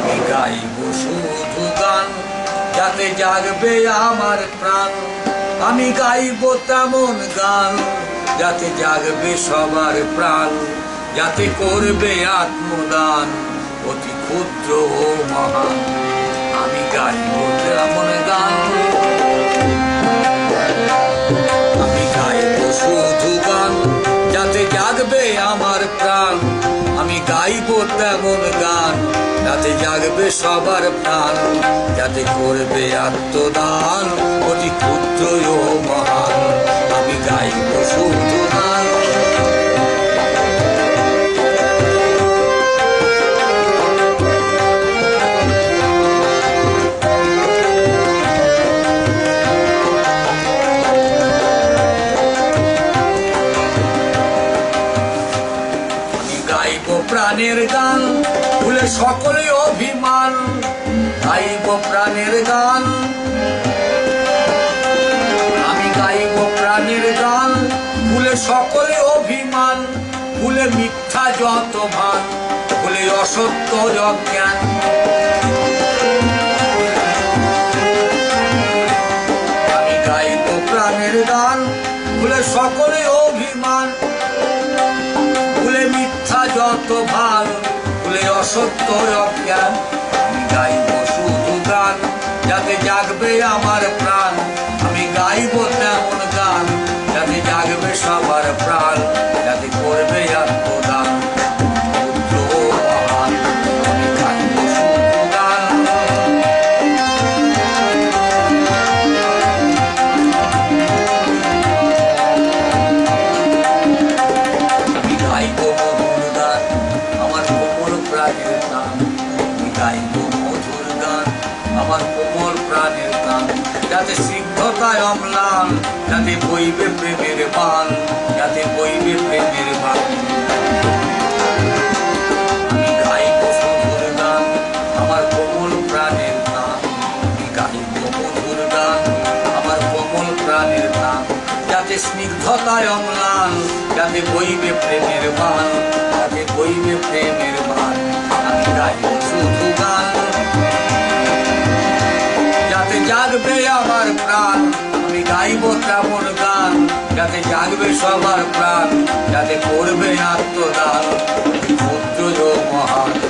আমি গাইব শুধু গান যাতে জাগবে আমার প্রাণ। আমি গাইব তেমন গান, যাতে জাগবে সবার প্রাণ, যাতে করবে আত্মদান, অতি ক্ষুদ্র ও মহান। আমি গাইব তেমন গান। আমি গাইব শুধু গান, যাতে জাগবে আমার আমি গাইব তেমন গান, যাতে জাগবে সবার প্রাণ, যাতে করবে আত্মদান অতি ক্ষুদ্র মহান। আমি গাইব প্রাণের গান, ভুলে সকলে অভিমান, গাইব প্রাণের গান। আমি গাইব প্রাণের গান, ভুলে সকলে অভিমান, ভুলে মিথ্যা যত ভান, ভুলে অসত্য অজ্ঞান। আমি গাইব প্রাণের গান, ভুলে সকলে অভিমান মিথ্যা যত ভালো ভুলে অসত্য অজ্ঞান। গাইব শুধু গান, যাতে জাগবে আমার প্রাণ। আমি গাইব তেমন গান, যাতে জাগবে সবার প্রাণ। আমার কোমল প্রাণের গান যাতে সিদ্ধতায় অম্লান, যাতে বইবে প্রেমের বান যাতে বইবে প্রেমের বান আমি আমার কোমল আমার কোমল যাতে স্নিগ্ধতায় অম্লান, যাতে বইবে প্রেমের বান যাতে বইবে প্রেমের জাগবে আমার প্রাণ। আমি গাইব তেমন গান, যাতে জাগবে সবার প্রাণ, যাতে করবে আত্মদান। পুত্র মহান।